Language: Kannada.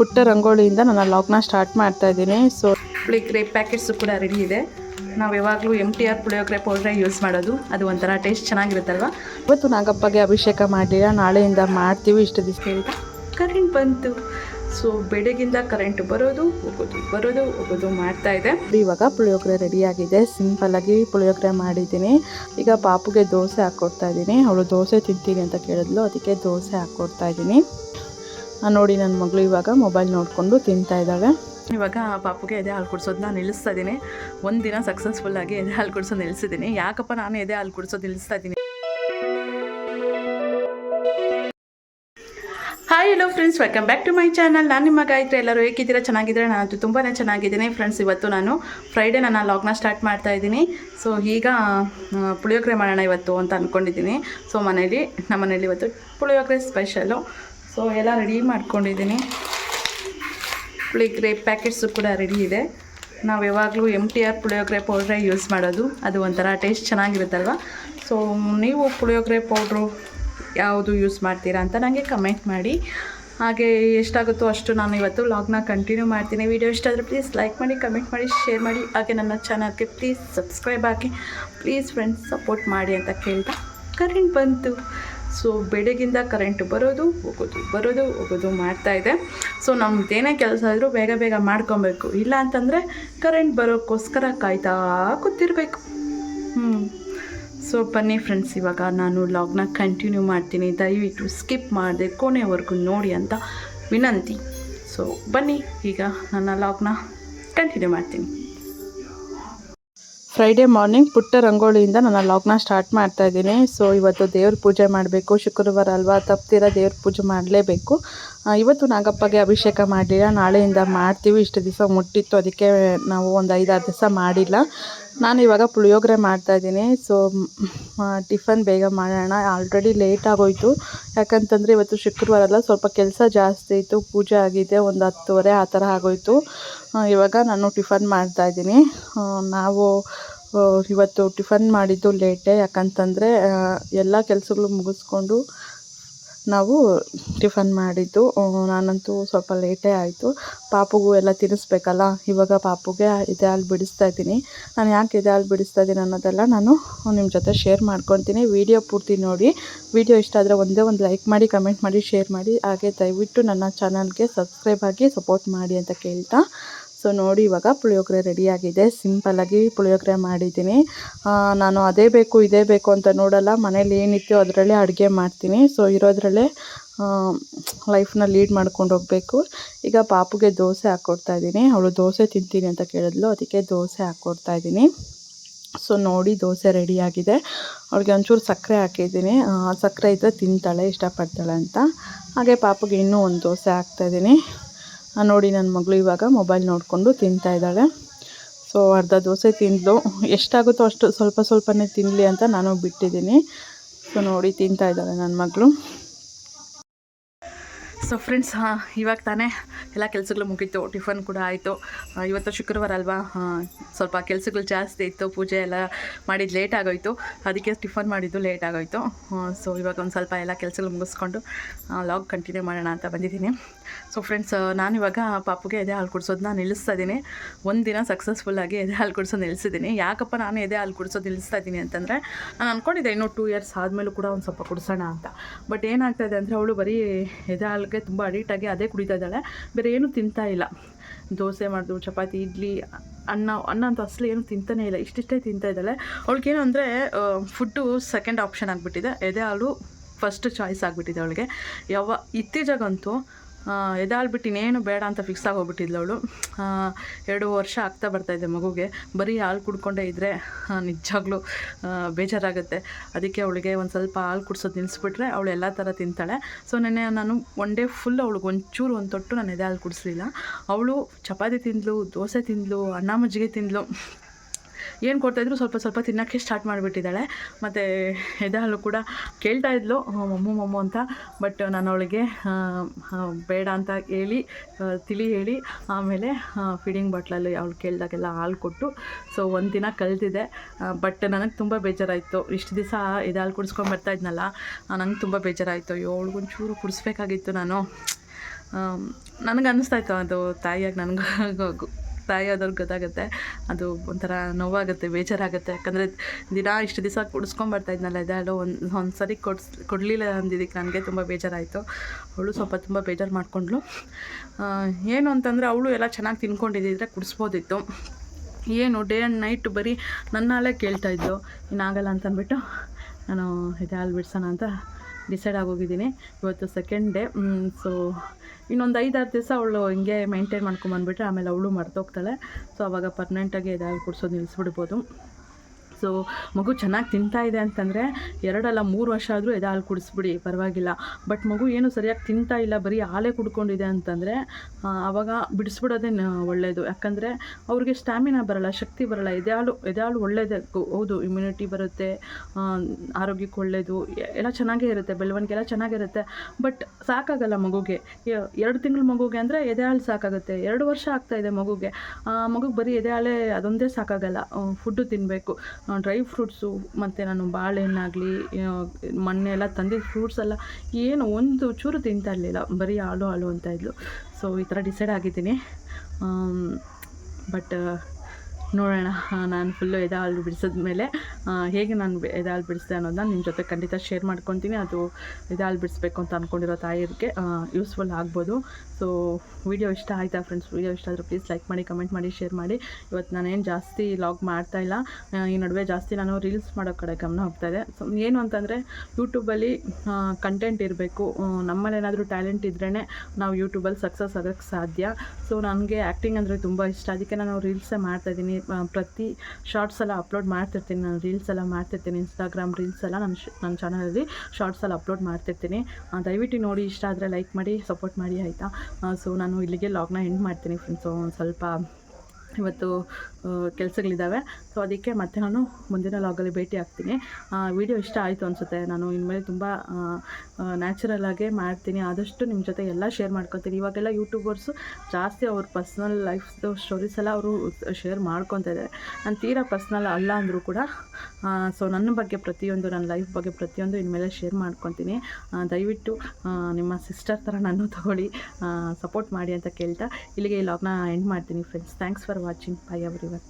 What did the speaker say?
ಪುಟ್ಟ ರಂಗೋಲಿಯಿಂದ ನಾನು ಲಾಗ್ನ ಸ್ಟಾರ್ಟ್ ಮಾಡ್ತಾ ಇದ್ದೀನಿ. ಸೊ ಪುಳಿಯೋಗರೆ ಪ್ಯಾಕೆಟ್ಸು ಕೂಡ ರೆಡಿ ಇದೆ. ನಾವು ಯಾವಾಗಲೂ ಎಂ ಟಿ ಆರ್ ಪುಳಿಯೋಗರೆ ಪೌಡ್ರೇ ಯೂಸ್ ಮಾಡೋದು. ಅದು ಒಂಥರ ಟೇಸ್ಟ್ ಚೆನ್ನಾಗಿರುತ್ತಲ್ವ? ಇವತ್ತು ನಾಗಪ್ಪಗೆ ಅಭಿಷೇಕ ಮಾಡಲಿಲ್ಲ. ನಾಳೆಯಿಂದ ಮಾಡ್ತೀವಿ ಇಷ್ಟು ದಿವಸ ಕರೆಂಟ್ ಬಂತು. ಸೊ ಬೆಳಗಿಂದ ಕರೆಂಟ್ ಬರೋದು ಹೋಗೋದು ಬರೋದು ಹೋಗೋದು ಮಾಡ್ತಾ ಇದೆ. ಇವಾಗ ಪುಳಿಯೋಗರೆ ರೆಡಿಯಾಗಿದೆ ಸಿಂಪಲ್ಲಾಗಿ ಪುಳಿಯೋಗರೆ ಮಾಡಿದ್ದೀನಿ. ಈಗ ಪಾಪುಗೆ ದೋಸೆ ಹಾಕ್ಕೊಡ್ತಾ ಇದ್ದೀನಿ. ಅವಳು ದೋಸೆ ತಿಂತೀನಿ ಅಂತ ಕೇಳಿದ್ಲು. ಅದಕ್ಕೆ ದೋಸೆ ಹಾಕ್ಕೊಡ್ತಾ ಇದ್ದೀನಿ. ನೋಡಿ ನನ್ನ ಮಗಳು ಇವಾಗ ಮೊಬೈಲ್ ನೋಡಿಕೊಂಡು ತಿಂತಾ ಇದ್ದಾವೆ ಇವಾಗ ಪಾಪುಗೆ ಎದೆ ಹಾಲು ಕುಡಿಸೋದನ್ನ ನಿಲ್ಲಿಸ್ತಾ ಇದ್ದೀನಿ. ಒಂದು ದಿನ ಸಕ್ಸಸ್ಫುಲ್ಲಾಗಿ ಎದೆ ಹಾಲು ಕುಡಿಸೋದು ನಿಲ್ಲಿಸಿದ್ದೀನಿ. ಯಾಕಪ್ಪ ನಾನು ಎದೆ ಹಾಲು ಕುಡಿಸೋದು ನಿಲ್ಲಿಸ್ತಾ ಇದ್ದೀನಿ? Hi hello friends welcome back to my channel ನಾನು ನಿಮ್ಮ ಗಾಯತ್ರಿ, ಎಲ್ಲರೂ ಹೇಗಿದ್ದೀರಾ? ಚೆನ್ನಾಗಿದ್ರೆ ನಾನು ತುಂಬಾ ಚೆನ್ನಾಗಿದ್ದೀನಿ. ಫ್ರೆಂಡ್ಸ್ ಇವತ್ತು ನಾನು ಫ್ರೈಡೇ ನಾನು ಲಾಗ್ನ ಸ್ಟಾರ್ಟ್ ಮಾಡ್ತಾ ಇದ್ದೀನಿ. ಸೊ ಈಗ ಪುಳಿಯೋಗರೆ ಮಾಡೋಣ ಇವತ್ತು ಅಂತ ಅಂದ್ಕೊಂಡಿದ್ದೀನಿ ಸೊ ಮನೇಲಿ, ನಮ್ಮ ಮನೇಲಿ ಇವತ್ತು ಪುಳಿಯೋಗರೆ ಸ್ಪೆಷಲು ಸೊ ಎಲ್ಲ ರೆಡಿ ಮಾಡ್ಕೊಂಡಿದ್ದೀನಿ. ಪುಳಿಯೋಗ್ರೆ ಪ್ಯಾಕೆಟ್ಸು ಕೂಡ ರೆಡಿ ಇದೆ. ನಾವು ಯಾವಾಗಲೂ ಎಂ ಟಿ ಆರ್ ಪುಳಿಯೋಗ್ರೆ ಪೌಡ್ರೇ ಯೂಸ್ ಮಾಡೋದು. ಅದು ಒಂಥರ ಟೇಸ್ಟ್ ಚೆನ್ನಾಗಿರುತ್ತಲ್ವ? ಸೊ ನೀವು ಪುಳಿಯೋಗ್ರೆ ಪೌಡ್ರು ಯಾವುದು ಯೂಸ್ ಮಾಡ್ತೀರಾ ಅಂತ ನನಗೆ ಕಮೆಂಟ್ ಮಾಡಿ. ಹಾಗೆ ಎಷ್ಟಾಗುತ್ತೋ ಅಷ್ಟು ನಾನು ಇವತ್ತು ಲಾಗ್ನ ಕಂಟಿನ್ಯೂ ಮಾಡ್ತೀನಿ. ವಿಡಿಯೋ ಇಷ್ಟ ಪ್ಲೀಸ್ ಲೈಕ್ ಮಾಡಿ ಕಮೆಂಟ್ ಮಾಡಿ ಶೇರ್ ಮಾಡಿ. ಹಾಗೆ ನನ್ನ ಚಾನಲ್ಗೆ ಪ್ಲೀಸ್ ಸಬ್ಸ್ಕ್ರೈಬ್ ಹಾಕಿ. ಪ್ಲೀಸ್ ಫ್ರೆಂಡ್ಸ್ ಸಪೋರ್ಟ್ ಮಾಡಿ ಅಂತ ಕೇಳ್ತಾ ಕರೆಂಟ್ ಬಂತು. ಸೊ ಬೆಳಗಿಂದ ಕರೆಂಟ್ ಬರೋದು, ಹೋಗೋದು ಬರೋದು, ಹೋಗೋದು ಮಾಡ್ತಾ ಇದೆ. ಸೊ ನಮ್ದೇನೇ ಕೆಲಸ ಆದರೂ ಬೇಗ ಬೇಗ ಮಾಡ್ಕೊಬೇಕು. ಇಲ್ಲ ಅಂತಂದರೆ ಕರೆಂಟ್ ಬರೋಕ್ಕೋಸ್ಕರ ಕಾಯ್ತಾ ಕೂತಿರ್ಬೇಕು. ಹ್ಞೂ ಸೊ ಬನ್ನಿ ಫ್ರೆಂಡ್ಸ್ ಇವಾಗ ನಾನು ಲಾಗ್ನ ಕಂಟಿನ್ಯೂ ಮಾಡ್ತೀನಿ. ದಯವಿಟ್ಟು ಸ್ಕಿಪ್ ಮಾಡಿದೆ ಕೊನೆವರೆಗೂ ನೋಡಿ ಅಂತ ವಿನಂತಿ. ಸೊ ಬನ್ನಿ, ಈಗ ನನ್ನ ಲಾಗ್ನ ಕಂಟಿನ್ಯೂ ಮಾಡ್ತೀನಿ. ಫ್ರೈಡೇ ಮಾರ್ನಿಂಗ್ ಪುಟ್ಟ ರಂಗೋಲಿಯಿಂದ ನನ್ನ ಲಾಗ್ನ ಸ್ಟಾರ್ಟ್ ಮಾಡ್ತಾ ಇದ್ದೀನಿ. ಸೊ ಇವತ್ತು ದೇವ್ರ ಪೂಜೆ ಮಾಡಬೇಕು. ಶುಕ್ರವಾರ ಅಲ್ವಾ ತಪ್ತಿರ ದೇವ್ರ ಪೂಜೆ ಮಾಡಲೇಬೇಕು. ಇವತ್ತು ನಾಗಪ್ಪಗೆ ಅಭಿಷೇಕ ಮಾಡಲಿಲ್ಲ ನಾಳೆಯಿಂದ ಮಾಡ್ತೀವಿ, ಇಷ್ಟು ದಿವಸ ಮುಟ್ಟಿತ್ತು, ಅದಕ್ಕೆ ನಾವು ಒಂದು ಐದಾರು ದಿವಸ ಮಾಡಿಲ್ಲ. ನಾನು ಇವಾಗ ಪುಳಿಯೋಗರೆ ಮಾಡ್ತಾ ಇದ್ದೀನಿ. ಸೊ ಟಿಫನ್ ಬೇಗ ಮಾಡೋಣ. ಆಲ್ರೆಡಿ ಲೇಟ್ ಆಗೋಯ್ತು. ಯಾಕಂತಂದರೆ ಇವತ್ತು ಶುಕ್ರವಾರ ಅಲ್ಲ, ಸ್ವಲ್ಪ ಕೆಲಸ ಜಾಸ್ತಿ ಇತ್ತು. ಪೂಜೆ ಆಗಿದೆ, ಒಂದು ಹತ್ತುವರೆ, ಆ ಥರ ಆಗೋಯ್ತು. ಇವಾಗ ನಾನು ಟಿಫನ್ ಮಾಡ್ತಾ ಇದ್ದೀನಿ. ನಾವು ಇವತ್ತು ಟಿಫನ್ ಮಾಡಿದ್ದು ಲೇಟೇ ಯಾಕಂತಂದರೆ ಎಲ್ಲ ಕೆಲಸಗಳು ಮುಗಿಸ್ಕೊಂಡು ನಾವು ಟಿಫನ್ ಮಾಡಿದ್ದು. ನಾನಂತೂ ಸ್ವಲ್ಪ ಲೇಟೇ ಆಯಿತು. ಪಾಪುಗೂ ಎಲ್ಲ ತಿನ್ನಿಸ್ಬೇಕಲ್ಲ? ಇವಾಗ ಪಾಪುಗೆ ಇದೆ ಹಾಲು ಬಿಡಿಸ್ತಾ ಇದ್ದೀನಿ. ನಾನು ಯಾಕೆ ಇದೆ ಹಾಲು ಬಿಡಿಸ್ತಾ ಇದ್ದೀನಿ ಅನ್ನೋದೆಲ್ಲ ನಾನು ನಿಮ್ಮ ಜೊತೆ ಶೇರ್ ಮಾಡ್ಕೊತೀನಿ. ವಿಡಿಯೋ ಪೂರ್ತಿ ನೋಡಿ. ವಿಡಿಯೋ ಇಷ್ಟ ಆದರೆ ಒಂದೇ ಒಂದು ಲೈಕ್ ಮಾಡಿ, ಕಮೆಂಟ್ ಮಾಡಿ, ಶೇರ್ ಮಾಡಿ. ಹಾಗೆ ದಯವಿಟ್ಟು ನನ್ನ ಚಾನಲ್ಗೆ ಸಬ್ಸ್ಕ್ರೈಬ್ ಆಗಿ ಸಪೋರ್ಟ್ ಮಾಡಿ ಅಂತ ಕೇಳ್ತಾ. ಸೊ ನೋಡಿ, ಇವಾಗ ಪುಳಿಯೋಗರೆ ರೆಡಿಯಾಗಿದೆ ಸಿಂಪಲ್ಲಾಗಿ ಪುಳಿಯೋಗರೆ ಮಾಡಿದ್ದೀನಿ. ನಾನು ಅದೇ ಬೇಕು, ಇದೇ ಬೇಕು ಅಂತ ನೋಡಲ್ಲ. ಮನೇಲಿ ಏನಿತ್ತು ಅದರಲ್ಲೇ ಅಡುಗೆ ಮಾಡ್ತೀನಿ. ಸೊ ಇರೋದ್ರಲ್ಲೇ ಲೈಫ್ನ ಲೀಡ್ ಮಾಡ್ಕೊಂಡು ಹೋಗಬೇಕು. ಈಗ ಪಾಪುಗೆ ದೋಸೆ ಹಾಕ್ಕೊಡ್ತಾ ಇದ್ದೀನಿ. ಅವಳು ದೋಸೆ ತಿಂತೀನಿ ಅಂತ ಕೇಳಿದ್ಲು. ಅದಕ್ಕೆ ದೋಸೆ ಹಾಕ್ಕೊಡ್ತಾ ಇದ್ದೀನಿ. ಸೊ ನೋಡಿ, ದೋಸೆ ರೆಡಿಯಾಗಿದೆ ಅವಳಿಗೆ ಒಂಚೂರು ಸಕ್ಕರೆ ಹಾಕಿದ್ದೀನಿ. ಸಕ್ಕರೆ ಇದ್ದರೆ ತಿಂತಾಳೆ, ಇಷ್ಟಪಡ್ತಾಳೆ ಅಂತ. ಹಾಗೆ ಪಾಪುಗೆ ಇನ್ನೂ ಒಂದು ದೋಸೆ ಹಾಕ್ತಾಯಿದ್ದೀನಿ ನೋಡಿ ನನ್ನ ಮಗಳು ಇವಾಗ ಮೊಬೈಲ್ ನೋಡಿಕೊಂಡು ತಿಂತಾ ಇದ್ದಾಳೆ. ಸೊ ಅರ್ಧ ದೋಸೆ ತಿಂದಳು ಎಷ್ಟಾಗುತ್ತೋ ಅಷ್ಟು ಸ್ವಲ್ಪ ಸ್ವಲ್ಪನೇ ತಿನ್ನಲಿ ಅಂತ ನಾನು ಬಿಟ್ಟಿದ್ದೀನಿ. ಸೊ ನೋಡಿ ತಿಂತಾ ಇದ್ದಾಳೆ ನನ್ನ ಮಗಳು. ಸೊ ಫ್ರೆಂಡ್ಸ್ ಇವಾಗ ತಾನೇ ಎಲ್ಲ ಕೆಲಸಗಳು ಮುಗೀತು. ಟಿಫನ್ ಕೂಡ ಆಯಿತು. ಇವತ್ತು ಶುಕ್ರವಾರ ಅಲ್ವಾ? ಸ್ವಲ್ಪ ಕೆಲಸಗಳು ಜಾಸ್ತಿ ಇತ್ತು. ಪೂಜೆ ಎಲ್ಲ ಮಾಡಿದ್ದು ಲೇಟ್ ಆಗೋಯ್ತು. ಅದಕ್ಕೆ ಟಿಫನ್ ಮಾಡಿದ್ದು ಲೇಟ್ ಆಗೋಯ್ತು. ಸೊ ಇವಾಗ ಒಂದು ಸ್ವಲ್ಪ ಎಲ್ಲ ಕೆಲಸಗಳು ಮುಗಿಸ್ಕೊಂಡು ಲಾಗ್ ಕಂಟಿನ್ಯೂ ಮಾಡೋಣ ಅಂತ ಬಂದಿದ್ದೀನಿ. ಸೊ ಫ್ರೆಂಡ್ಸ್ ನಾನು ಇವಾಗ ಪಾಪುಗೆ ಎದೆ ಹಾಲು ಕುಡಿಸೋದನ್ನ ನಿಲ್ಲಿಸ್ತಾ ಇದ್ದೀನಿ. ಒಂದು ದಿನ ಸಕ್ಸಸ್ಫುಲ್ಲಾಗಿ ಎದೆ ಹಾಲು ಕುಡಿಸೋದು ನಿಲ್ಲಿಸಿದ್ದೀನಿ. ಯಾಕಪ್ಪ ನಾನು ಎದೆ ಹಾಲು ಕುಡಿಸೋದು ನಿಲ್ಲಿಸ್ತಾ ಇದ್ದೀನಿ ಅಂತಂದರೆ, ನಾನು ಅಂದ್ಕೊಂಡಿದ್ದೆ ಇನ್ನೂ ಟೂ ಇಯರ್ಸ್ ಆದಮೇಲೂ ಕೂಡ ಒಂದು ಸ್ವಲ್ಪ ಕುಡಿಸೋಣ ಅಂತ. ಬಟ್ ಏನಾಗ್ತಾ ಇದೆ ಅಂದರೆ ಅವಳು ಬರೀ ಎದೆ ಹಾಲಿಗೆ ತುಂಬ ಅಡಿಕ್ಟಾಗಿ ಅದೇ ಕುಡಿತಾ ಇದ್ದಾಳೆ. ಬೇರೆ ಏನೂ ತಿಂತಾ ಇಲ್ಲ. ದೋಸೆ ಮಾಡಿದ್ರು ಚಪಾತಿ, ಇಡ್ಲಿ, ಅನ್ನ ಅನ್ನ ಅಂತ ಅಸಲು ಏನು ತಿಂತಾನೇ ಇಲ್ಲ. ಇಷ್ಟಿಷ್ಟೇ ತಿಂತಾ ಇದ್ದಾಳೆ. ಅವಳಿಗೇನು ಅಂದರೆ ಫುಡ್ಡು ಸೆಕೆಂಡ್ ಆಪ್ಷನ್ ಆಗಿಬಿಟ್ಟಿದೆ. ಎದೆ ಹಾಲು ಫಸ್ಟ್ ಚಾಯ್ಸ್ ಆಗಿಬಿಟ್ಟಿದೆ ಅವಳಿಗೆ. ಯಾವ ಇತ್ತೀಚೆಗಂತೂ ಆ, ಎದೆ ಹಾಲು ಇನ್ನೇನು ಬೇಡ ಅಂತ ಫಿಕ್ಸ್ ಆಗೋಗ್ಬಿಟ್ಟಿದ್ಲು ಅವಳು. ಎರಡು ವರ್ಷ ಆಗ್ತಾ ಬರ್ತಾಯಿದೆ ಮಗುಗೆ. ಬರೀ ಹಾಲು ಕುಡ್ಕೊಂಡೇ ಇದ್ದರೆ ನಿಜವಾಗ್ಲೂ ಬೇಜಾರಾಗುತ್ತೆ. ಅದಕ್ಕೆ ಅವಳಿಗೆ ಒಂದು ಸ್ವಲ್ಪ ಹಾಲು ಕುಡ್ಸೋದು ನಿಲ್ಲಿಸ್ಬಿಟ್ರೆ ಅವಳು ಎಲ್ಲ ಥರ ತಿಂತಾಳೆ. ಸೊ ನೆನ್ನೆ ನಾನು ಒನ್ ಡೇ ಫುಲ್ ಅವಳಿಗೆ ಒಂಚೂರು ಒಂದು ತೊಟ್ಟು ನಾನು ಎದೆ ಹಾಲು ಕುಡಿಸ್ಲಿಲ್ಲ. ಅವಳು ಚಪಾತಿ ತಿಂದಳು ದೋಸೆ ತಿಂದಳು ಅನ್ನ ಮಜ್ಜಿಗೆ ತಿಂದಳು ಏನು ಕೊಡ್ತಾಯಿದ್ರು ಸ್ವಲ್ಪ ಸ್ವಲ್ಪ ತಿನ್ನೋಕ್ಕೆ ಸ್ಟಾರ್ಟ್ ಮಾಡಿಬಿಟ್ಟಿದ್ದಾಳೆ. ಮತ್ತು ಎದೆ ಹಾಲು ಕೂಡ ಕೇಳ್ತಾ ಇದ್ಲು ಮಮ್ಮು ಮಮ್ಮು ಅಂತ. ಬಟ್ ನಾನು ಅವಳಿಗೆ ಬೇಡ ಅಂತ ಹೇಳಿ ತಿಳಿ ಹೇಳಿ, ಆಮೇಲೆ ಫೀಡಿಂಗ್ ಬಾಟ್ಲಲ್ಲಿ ಅವಳು ಕೇಳಿದಾಗೆಲ್ಲ ಹಾಲು ಕೊಟ್ಟು ಸೊ ಒಂದು ದಿನ ಕಲ್ತಿದೆ. ಬಟ್ ನನಗೆ ತುಂಬ ಬೇಜಾರಾಯಿತು. ಇಷ್ಟು ದಿವಸ ಎದೆ ಹಾಲು ಕುಡಿಸ್ಕೊಂಡು ಬರ್ತಾ ಇದ್ನಲ್ಲ ನಂಗೆ ತುಂಬ ಬೇಜಾರಾಯಿತು. ಅಯ್ಯೋ ಚೂರು ಕುಡಿಸ್ಬೇಕಾಗಿತ್ತು ನಾನು. ನನಗೆ ಅನ್ನಿಸ್ತಾಯಿತ್ತು ಅದು ತಾಯಿಯಾಗಿ ನನಗೂ ತಾಯಿಯಾದವ್ರಿಗೆ ಗೊತ್ತಾಗುತ್ತೆ. ಅದು ಒಂಥರ ನೋವಾಗುತ್ತೆ, ಬೇಜಾರಾಗುತ್ತೆ. ಯಾಕಂದರೆ ದಿನ ಇಷ್ಟು ದಿವಸ ಕುಡಿಸ್ಕೊಂಬರ್ತಾ ಇದ್ನಲ್ಲ ಇದೆಲ್ಲ ಒಂದು ಒಂದು ಸರಿ ಕೊಡ್ಸ್, ಕೊಡಲಿಲ್ಲ ಅಂದಿದ್ದಕ್ಕೆ ನನಗೆ ತುಂಬ ಬೇಜಾರಾಯಿತು. ಅವಳು ಸ್ವಲ್ಪ ತುಂಬ ಬೇಜಾರು ಮಾಡಿಕೊಂಡ್ಳು. ಏನು ಅಂತಂದರೆ ಅವಳು ಎಲ್ಲ ಚೆನ್ನಾಗಿ ತಿನ್ಕೊಂಡಿದ್ದಿದ್ರೆ ಕುಡಿಸ್ಬೋದಿತ್ತು. ಏನು ಡೇ ಆ್ಯಂಡ್ ನೈಟ್ ಬರೀ ನನ್ನ ಹಾಲೇ ಕೇಳ್ತಾ ಇದ್ದು ಇನ್ನಾಗಲ್ಲ ಅಂತಂದ್ಬಿಟ್ಟು ನಾನು ಇದೆ ಹಾಲು ಬಿಡ್ಸೋಣ ಅಂತ ಡಿಸೈಡ್ ಆಗೋಗಿದ್ದೀನಿ. ಇವತ್ತು ಸೆಕೆಂಡ್ ಡೇ ಸೊ ಇನ್ನೊಂದು ಐದಾರು ದಿವಸ ಅವಳು ಹಿಂಗೆ ಮೈಂಟೈನ್ ಮಾಡ್ಕೊಂಬಂದ್ಬಿಟ್ರೆ ಆಮೇಲೆ ಅವಳು ಮರ್ತೋಗ್ತಾಳೆ ಸೊ ಅವಾಗ ಪರ್ಮನೆಂಟಾಗಿ ಇದಾಗಿ ಕುಡಿಸೋದು ನಿಲ್ಲಿಸ್ಬಿಡ್ಬೋದು ಸೊ ಮಗು ಚೆನ್ನಾಗಿ ತಿಂತಾ ಇದೆ ಅಂತಂದರೆ ಎರಡಲ್ಲ ಮೂರು ವರ್ಷ ಆದರೂ ಎದೆ ಹಾಲು ಕುಡಿಸ್ಬಿಡಿ, ಪರವಾಗಿಲ್ಲ. ಬಟ್ ಮಗು ಏನು ಸರಿಯಾಗಿ ತಿಂತಾ ಇಲ್ಲ, ಬರೀ ಹಾಲೇ ಕುಡ್ಕೊಂಡಿದೆ ಅಂತಂದರೆ ಆವಾಗ ಬಿಡಿಸ್ಬಿಡೋದೇ ಒಳ್ಳೆಯದು ಯಾಕಂದರೆ ಅವ್ರಿಗೆ ಸ್ಟ್ಯಾಮಿನಾ ಬರಲ್ಲ, ಶಕ್ತಿ ಬರಲ್ಲ. ಎದೆ ಹಾಲು ಎದೆ ಹಾಲು ಒಳ್ಳೆಯದೇ ಹೌದು ಇಮ್ಯುನಿಟಿ ಬರುತ್ತೆ ಆರೋಗ್ಯಕ್ಕೆ ಒಳ್ಳೆಯದು ಎಲ್ಲ ಚೆನ್ನಾಗೇ ಇರುತ್ತೆ ಬೆಳವಣಿಗೆ ಎಲ್ಲ ಚೆನ್ನಾಗಿರುತ್ತೆ ಬಟ್ ಸಾಕಾಗಲ್ಲ ಮಗುಗೆ. ಎರಡು ತಿಂಗಳು ಮಗುಗೆ ಅಂದರೆ ಎದೆ ಹಾಲು ಸಾಕಾಗುತ್ತೆ. ಎರಡು ವರ್ಷ ಆಗ್ತಾ ಇದೆ ಮಗುಗೆ. ಮಗುಗೆ ಬರೀ ಎದೆ ಹಾಳೆ ಅದೊಂದೇ ಸಾಕಾಗಲ್ಲ. ಫುಡ್ಡು ತಿನ್ನಬೇಕು ಡ್ರೈ ಫ್ರೂಟ್ಸು ಮತ್ತು ನಾನು ಬಾಳೆಹಣ್ಣಾಗಲಿ ಮೊನ್ನೆ ಎಲ್ಲ ತಂದಿದ್ದ ಫ್ರೂಟ್ಸ್ ಎಲ್ಲ ಏನು ಒಂದು ಚೂರು ತಿಂತಾ ಇರಲಿಲ್ಲ. ಬರೀ ಹಾಲು ಹಾಲು ಅಂತ ಇದ್ಲು. ಸೊ ಈ ಥರ ಡಿಸೈಡ್ ಆಗಿದ್ದೀನಿ. ಬಟ್ ನೋಡೋಣ. ನಾನು ಫುಲ್ಲು ಎದೆ ಹಾಲು ಬಿಡಿಸಿದ ಮೇಲೆ ಹೇಗೆ ನಾನು ಎದಾಳು ಬಿಡಿಸಿದೆ ಅನ್ನೋದನ್ನ ನಿಮ್ಮ ಜೊತೆ ಖಂಡಿತ ಶೇರ್ ಮಾಡ್ಕೊತೀನಿ. ಅದು ಎದೆ ಹಾಲು ಬಿಡಿಸ್ಬೇಕು ಅಂತ ಅಂದ್ಕೊಂಡಿರೋ ತಾಯಿಯರಿಗೆ ಯೂಸ್ಫುಲ್ ಆಗ್ಬೋದು. ಸೊ ವಿಡಿಯೋ ಇಷ್ಟ ಆಯಿತಾ ಫ್ರೆಂಡ್ಸ್ ವಿಡಿಯೋ ಇಷ್ಟ ಆದರೆ ಪ್ಲೀಸ್ ಲೈಕ್ ಮಾಡಿ ಕಮೆಂಟ್ ಮಾಡಿ ಶೇರ್ ಮಾಡಿ. ಇವತ್ತು ನಾನೇನು ಜಾಸ್ತಿ ಲಾಗ್ ಮಾಡ್ತಾ ಇಲ್ಲ. ಈ ನಡುವೆ ಜಾಸ್ತಿ ನಾನು ರೀಲ್ಸ್ ಮಾಡೋ ಕಡೆ ಗಮನ ಇದೆ. ಸೊ ಏನು ಅಂತಂದರೆ ಯೂಟ್ಯೂಬಲ್ಲಿ ಕಂಟೆಂಟ್ ಇರಬೇಕು. ನಮ್ಮಲ್ಲಿ ಏನಾದರೂ ಟ್ಯಾಲೆಂಟ್ ಇದ್ರೇ ನಾವು ಯೂಟ್ಯೂಬಲ್ಲಿ ಸಕ್ಸಸ್ ಆಗೋಕ್ಕೆ ಸಾಧ್ಯ. ಸೊ ನನಗೆ ಆ್ಯಕ್ಟಿಂಗ್ ಅಂದರೆ ತುಂಬ ಇಷ್ಟ. ಅದಕ್ಕೆ ನಾನು ರೀಲ್ಸೇ ಮಾಡ್ತಾಯಿದ್ದೀನಿ ಪ್ರತಿ ಶಾರ್ಟ್ಸ್ ಎಲ್ಲ ಅಪ್ಲೋಡ್ ಮಾಡ್ತಿರ್ತೀನಿ. ನಾನು ರೀಲ್ಸ್ ಎಲ್ಲ ಮಾಡ್ತಿರ್ತೀನಿ. ಇನ್ಸ್ಟಾಗ್ರಾಮ್ ರೀಲ್ಸ್ ಎಲ್ಲ ನನ್ನ ನನ್ನ ಚಾನಲಲ್ಲಿ ಶಾರ್ಟ್ಸ್ ಎಲ್ಲ ಅಪ್ಲೋಡ್ ಮಾಡ್ತಿರ್ತೀನಿ. ದಯವಿಟ್ಟು ನೋಡಿ. ಇಷ್ಟ ಆದರೆ ಲೈಕ್ ಮಾಡಿ ಸಪೋರ್ಟ್ ಮಾಡಿ, ಆಯಿತಾ? ಸೊ ನಾನು ಇಲ್ಲಿಗೆ ಲಾಗ್ನ ಎಂಡ್ ಮಾಡ್ತೀನಿ ಫ್ರೆಂಡ್ಸ್ ಸ್ವಲ್ಪ ಇವತ್ತು ಕೆಲಸಗಳಿದ್ದಾವೆ. ಸೊ ಅದಕ್ಕೆ ಮತ್ತೆ ನಾನು ಮುಂದಿನ ಲಾಗಲ್ಲಿ ಭೇಟಿ ಆಗ್ತೀನಿ. ವಿಡಿಯೋ ಇಷ್ಟ ಆಯಿತು ಅನಿಸುತ್ತೆ. ನಾನು ಇನ್ಮೇಲೆ ತುಂಬ ನ್ಯಾಚುರಲ್ ಆಗಿ ಮಾಡ್ತೀನಿ. ಆದಷ್ಟು ನಿಮ್ಮ ಜೊತೆ ಎಲ್ಲ ಶೇರ್ ಮಾಡ್ಕೊತೀನಿ. ಇವಾಗೆಲ್ಲ ಯೂಟ್ಯೂಬರ್ಸು ಜಾಸ್ತಿ ಅವ್ರ ಪರ್ಸ್ನಲ್ ಲೈಫ್ದು ಸ್ಟೋರೀಸ್ ಎಲ್ಲ ಅವರು ಶೇರ್ ಮಾಡ್ಕೊತಾ ಇದ್ದಾರೆ ನಾನು ತೀರಾ ಪರ್ಸ್ನಲ್ ಅಲ್ಲ ಅಂದರೂ ಕೂಡ ಸೊ ನನ್ನ ಬಗ್ಗೆ ಪ್ರತಿಯೊಂದು, ನನ್ನ ಲೈಫ್ ಬಗ್ಗೆ ಪ್ರತಿಯೊಂದು ಇನ್ಮೇಲೆ ಶೇರ್ ಮಾಡ್ಕೊತೀನಿ. ದಯವಿಟ್ಟು ನಿಮ್ಮ ಸಿಸ್ಟರ್ ಥರ ನಾನು ತಗೊಳ್ಳಿ ಸಪೋರ್ಟ್ ಮಾಡಿ ಅಂತ ಕೇಳ್ತಾ ಇಲ್ಲಿಗೆ ಈ ಲಾಗ್ನ ಎಂಡ್ ಮಾಡ್ತೀನಿ friends thanks for watching. Bye everyone.